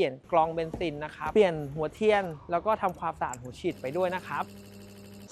ปลี่ยนกรองเบนซินนะครับ เปลี่ยนหัวเทียน แล้วก็ทำความสะอาดหัวฉีดไปด้วยนะครับ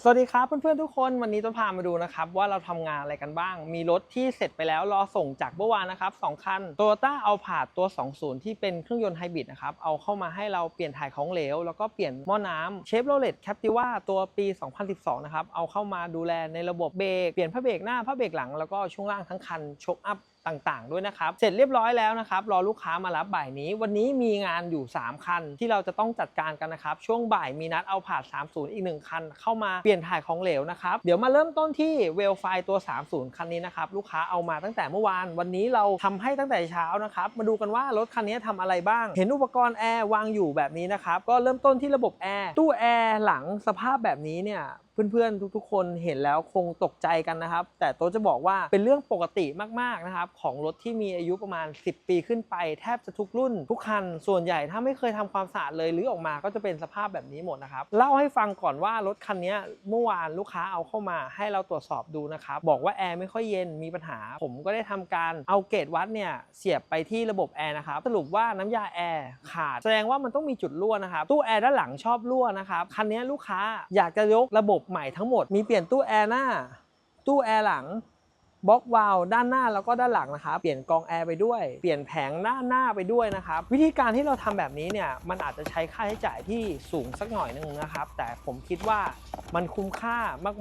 สวัสดีครับเพื่อนๆทุกคนวันนี้ต้นพามาดูนะครับว่าเราทำงานอะไรกันบ้าง มีรถที่เสร็จไปแล้วรอส่งจากเมื่อวานนะครับสองคัน Toyota a l p a r d ตัว 20 ที่เป็นเครื่องยนต์ไฮบริดนะครับเอาเข้ามาให้เราเปลี่ยนถ่ายของเหลว แล้วก็เปลี่ยนหม้อน้ำ Chevrolet Captiva ตัวปี 2012 นะครับเอาเข้ามาดูแลในระบบเบรกเปลี่ยนผ้าเบรกหน้าผ้าเบรกหลังแล้วก็ช่วงล่างทั้งคันชกอัพ ต่างๆ ด้วยนะครับ เสร็จเรียบร้อยแล้วนะครับ รอลูกค้ามารับบ่ายนี้ วันนี้มีงานอยู่ 3 คัน ที่เราจะต้องจัดการกันนะครับ ช่วงบ่ายมีนัดเอาผ่าด30 อีก 1 คัน เข้ามาเปลี่ยนถ่ายของเหลวนะครับ เดี๋ยวมาเริ่มต้นที่เวลไฟตัว 30 คันนี้นะครับ ลูกค้าเอามาตั้งแต่เมื่อวาน วันนี้เราทำให้ตั้งแต่เช้านะครับ มาดูกันว่ารถคันนี้ทำอะไรบ้าง เห็นอุปกรณ์แอร์วางอยู่แบบนี้นะครับ ก็เริ่มต้นที่ระบบแอร์ ตู้แอร์หลังสภาพแบบนี้เนี่ย เพื่อนๆ ทุกๆ คนเห็นแล้วคงตกใจกันนะครับ แต่โต๊ะจะบอกว่าเป็นเรื่องปกติมากๆนะครับของรถที่มีอายุประมาณ 10 ปีขึ้นไป แทบจะทุกรุ่น ทุกคัน ส่วนใหญ่ถ้าไม่เคยทำความสะอาดเลยหรือออกมาก็จะเป็นสภาพแบบนี้หมดนะครับเล่าให้ฟังก่อนว่ารถคันนี้เมื่อวานลูกค้าเอาเข้ามาให้เราตรวจสอบดูนะครับบอกว่าแอร์ไม่ค่อยเย็นมีปัญหา ผมก็ได้ทำการเอาเกจวัดเนี่ยเสียบไปที่ระบบแอร์นะครับสรุปว่าน้ำยาแอร์ขาดแสดงว่ามันต้องมีจุดรั่วนะครับตู้แอร์ด้านหลังชอบรั่วนะครับคันนี้ลูกค้าอยากจะยกระบบใหม่ทั้งหมด มีเปลี่ยนตู้แอร์หน้า ตู้แอร์หลัง บล็อกวาล์วด้านหน้าแล้วก็ด้านหลังนะครับเปลี่ยนกองแอร์ไปด้วย เปลี่ยนแผงหน้าหน้าไปด้วยนะครับ วิธีการที่เราทำแบบนี้เนี่ยมันอาจจะใช้ค่าใช้จ่ายที่สูงสักหน่อยนึงนะครับ แต่ผมคิดว่ามันคุ้มค่า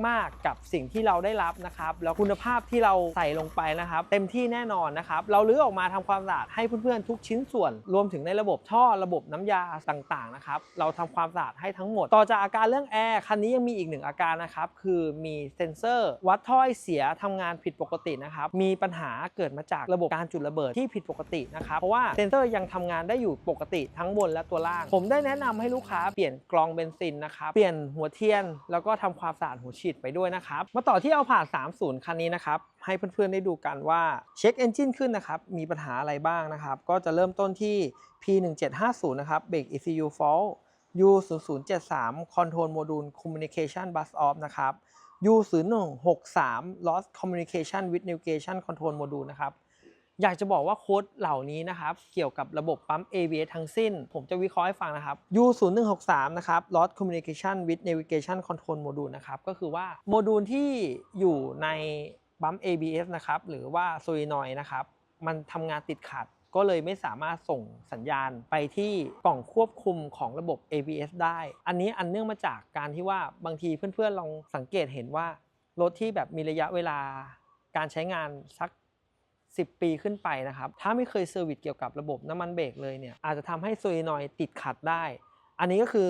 มาก ๆ กับสิ่งที่เราได้รับนะครับ แล้วคุณภาพที่เราใส่ลงไปนะครับ เต็มที่แน่นอนนะครับ เราลื้อออกมาทำความสะอาดให้เพื่อนๆทุกชิ้นส่วน รวมถึงในระบบท่อระบบน้ำยาต่างๆนะครับเราทำความสะอาดให้ทั้งหมด ต่อจากอาการเรื่องแอร์คันนี้ยังมีอีกหนึ่งอาการนะครับคือมีเซ็นเซอร์ วัดถ้อยเสียทำงานผิดปกตินะครับ มีปัญหาเกิดมาจากระบบการจุดระเบิดที่ผิดปกตินะครับ เพราะว่าเซนเซอร์ยังทำงานได้อยู่ปกติทั้งบนและตัวล่าง ผมได้แนะนำให้ลูกค้าเปลี่ยนกรองเบนซินนะครับ เปลี่ยนหัวเทียน แล้วก็ทำความสะอาดหัวฉีดไปด้วยนะครับ มาต่อที่เอาผ่า30 คันนี้นะครับ ให้เพื่อนๆได้ดูกันว่าเช็คเอนจินขึ้นนะครับ มีปัญหาอะไรบ้างนะครับ ก็จะเริ่มต้นที่ P1750 นะครับเบรก ECU fault U0073 Control Module Communication Bus Off นะครับ U0163 Lost Communication with Navigation Control Module นะครับ อยากจะบอกว่าโค้ดเหล่านี้นะครับ เกี่ยวกับระบบปั๊ม ABS ทั้งสิ้น ผมจะวิเคราะห์ให้ฟังนะครับ U0163 นะครับ Lost Communication with Navigation Control Module นะครับ ก็คือว่าโมดูลที่อยู่ในปั๊ม ABS นะครับ หรือว่า Solenoid นะครับ มันทำงานติดขัด ก็เลยไม่สามารถส่งสัญญาณไปที่กล่องควบคุมของระบบ ABS ได้ อันนี้อันเนื่องมาจากการที่ว่าบางทีเพื่อนๆลองสังเกตเห็นว่ารถที่แบบมีระยะเวลาการใช้งานสัก 10 ปีขึ้นไปนะครับ ถ้าไม่เคยเซอร์วิสเกี่ยวกับระบบน้ำมันเบรกเลยเนี่ยอาจจะทำให้โซลินอยติดขัดได้ อันนี้ก็คือ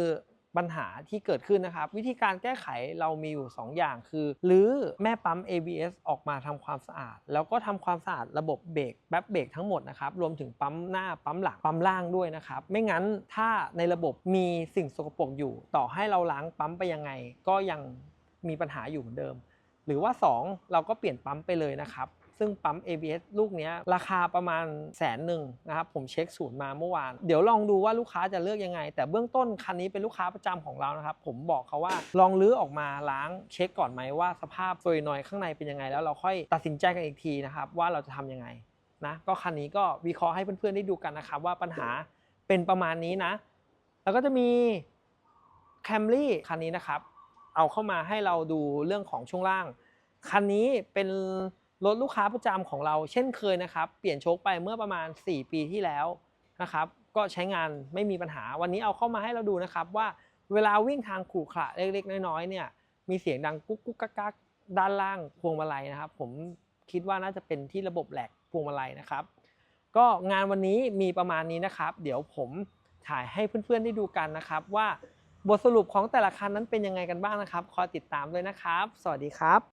ปัญหาที่เกิดขึ้นนะครับ วิธีการแก้ไขเรามีอยู่ 2 อย่างคือหรือแม่ปั๊ม ABS ออกมาทำความสะอาด แล้วก็ทำความสะอาดระบบเบรกแป๊บเบรกทั้งหมดนะครับรวมถึงปั๊มหน้าปั๊มหลังปั๊มล่างด้วยนะครับ ไม่งั้นถ้าในระบบมีสิ่งสกปรกอยู่ ต่อให้เราล้างปั๊มไปยังไง ก็ยังมีปัญหาอยู่เหมือนเดิม หรือว่า 2 เราก็เปลี่ยนปั๊มไปเลยนะครับ ซึ่งปั๊ม ABS ลูกนี้ราคาประมาณแสนหนึ่งนะครับผมเช็คศูนย์มาเมื่อวาน เดี๋ยวลองดูว่าลูกค้าจะเลือกยังไง แต่เบื้องต้นคันนี้เป็นลูกค้าประจำของเรานะครับผมบอกเขาว่าลองลื้อออกมาล้างเช็คก่อนไหมว่าสภาพโซยนอยข้างในเป็นยังไง แล้วเราค่อยตัดสินใจกันอีกทีนะครับว่าเราจะทำยังไงนะก็คันนี้ก็วิเคราะห์ให้เพื่อนๆได้ดูกันนะครับว่าปัญหาเป็นประมาณนี้นะ แล้วก็จะมี Camry คันนี้นะครับ เอาเข้ามาให้เราดูเรื่องของช่วงล่าง คันนี้เป็น รถลูกค้าประจำของเราเช่นเคยนะครับ เปลี่ยนโชคไปเมื่อประมาณ 4 ปีที่แล้วนะครับ ก็ใช้งานไม่มีปัญหาวันนี้เอาเข้ามาให้เราดูนะครับ ว่าเวลาวิ่งทางขรุขระเล็กๆ น้อยๆเนี่ยมีเสียงดังกุ๊กกุ๊กกักกักด้านล่างพวงมาลัยนะครับ ผมคิดว่าน่าจะเป็นที่ระบบแหลกพวงมาลัยนะครับ ก็งานวันนี้มีประมาณนี้นะครับ เดี๋ยวผมถ่ายให้เพื่อนๆได้ดูกันนะครับ ว่าบทสรุปของแต่ละคันนั้นเป็นยังไงกันบ้างนะครับ คอยติดตามด้วยนะครับ สวัสดีครับ